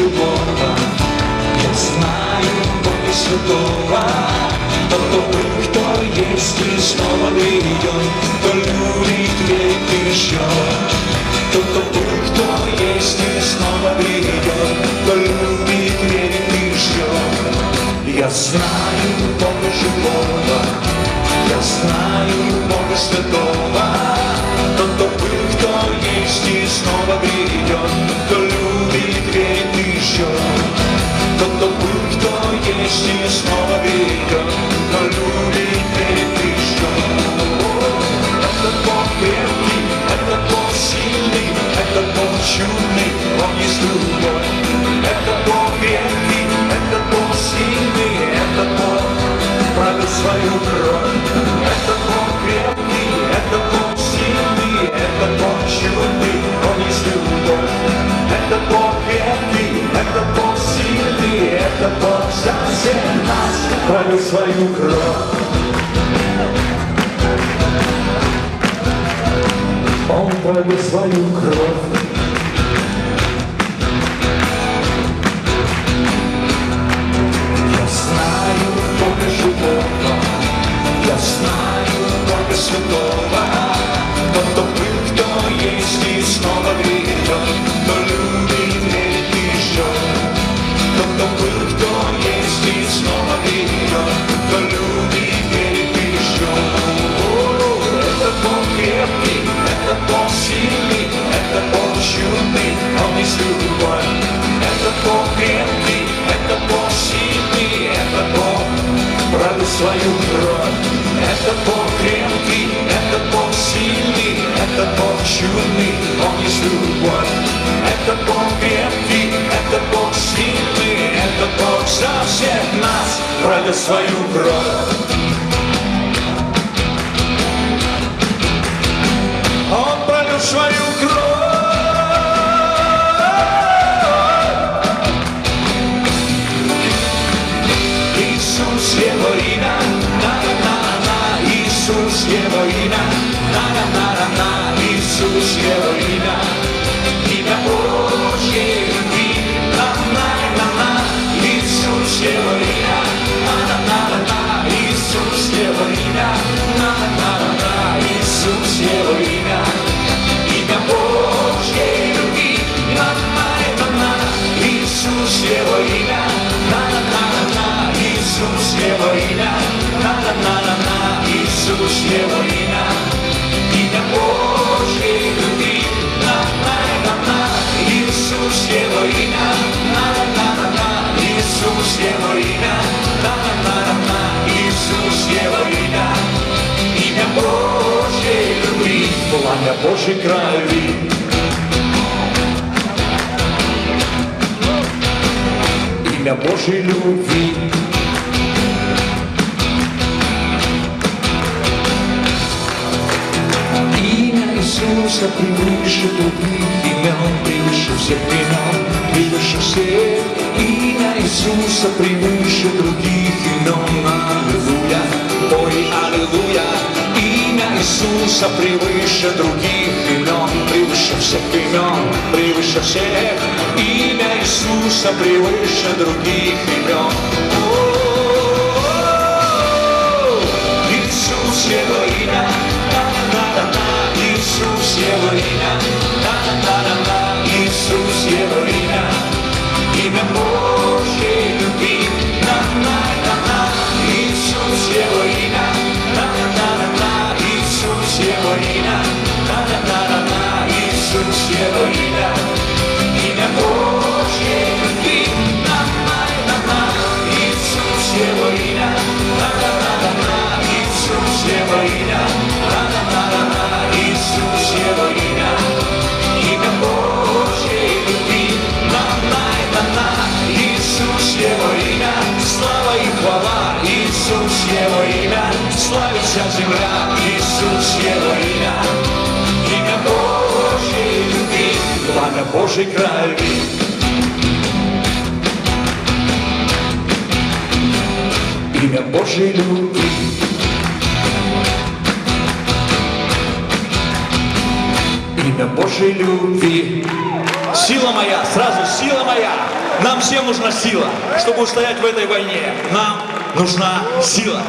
живого Я знаю Бога Святого Тот, кто был, кто есть и снова придет Кто любит, верит еще Тот, кто был, кто есть и снова придет Кто любит, верит еще Я знаю Бога живого Я знаю Бога Святого свою кровь. Это Бог крепкий, это Бог сильный Это Бог чудный, Он есть любовь. Это Бог крепкий, это Бог сильный Это Бог за всех нас. Пролил свою кровь. Он пролил свою кровь свою кровь. Это Бог крепкий, это Бог сильный, это Бог чудный, Он есть любовь. Это Бог крепкий, это Бог сильный, это Бог за всех нас пролил свою кровь. Он пролил свою кровь. Иисус Его имя, на-на-на-на, Иисус Его имя, на-на-на-на, Иисус Его имя Иисус Его имя, на-на-на-на, Иисус Его имя, имя Божьей любви, пламя Божьей крови. Имя Божьей любви. Имя Иисуса превыше других имен, превыше всех имен, превыше всех. Имя Иисуса превыше других имен. Аллилуйя, ой, аллилуйя. Имя Иисуса превыше других имен, превыше всех имен, превыше всех. Имя Иисуса превыше других имен. Имя, на-на-на-на, Иисус Его имя, имя Божьей крови. Имя Божьей любви. Имя Божьей любви. Сила моя, сразу сила моя. Нам всем нужна сила, чтобы устоять в этой войне. Нам нужна сила.